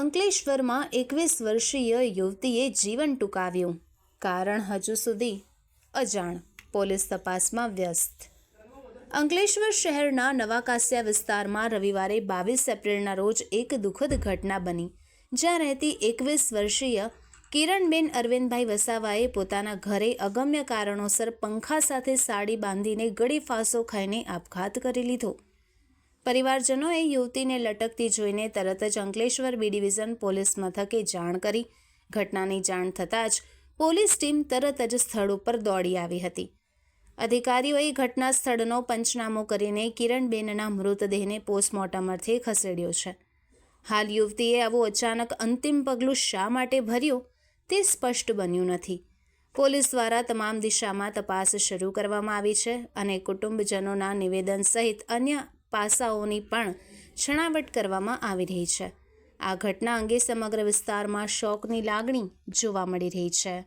અંકલેશ્વરમાં એકવીસ વર્ષીય યુવતીએ જીવન ટૂંકાવ્યું. કારણ હજુ સુધી અજાણ. પોલીસ તપાસમાં વ્યસ્ત. અંકલેશ્વર શહેરના નવાકાસ્યા વિસ્તારમાં રવિવારે બાવીસ એપ્રિલના રોજ એક દુઃખદ ઘટના બની. જ્યાં રહેતી એકવીસ વર્ષીય કિરણબેન અરવિંદભાઈ વસાવાએ પોતાના ઘરે અગમ્ય કારણોસર પંખા સાથે સાડી બાંધીને ગળી ફાંસો ખાઈને આપઘાત કરી લીધો. પરિવારજનોએ યુવતીને લટકતી જોઈને તરત જ અંકલેશ્વર બી ડિવિઝન પોલીસ મથકે જાણ કરી. ઘટનાની જાણ થતાં જ પોલીસ ટીમ તરત જ સ્થળ ઉપર દોડી આવી હતી. અધિકારીઓએ ઘટના સ્થળનો પંચનામો કરીને કિરણબેનના મૃતદેહને પોસ્ટમોર્ટમ અર્થે ખસેડ્યો છે. હાલ યુવતીએ આવું અચાનક અંતિમ પગલું શા માટે ભર્યું તે સ્પષ્ટ બન્યું નથી. પોલીસ દ્વારા તમામ દિશામાં તપાસ શરૂ કરવામાં આવી છે અને કુટુંબજનોના નિવેદન સહિત અન્ય પાસાઓની પણ છણાવટ કરવામાં આવી રહી છે. આ ઘટના અંગે સમગ્ર વિસ્તારમાં શોકની લાગણી જોવા મળી રહી છે.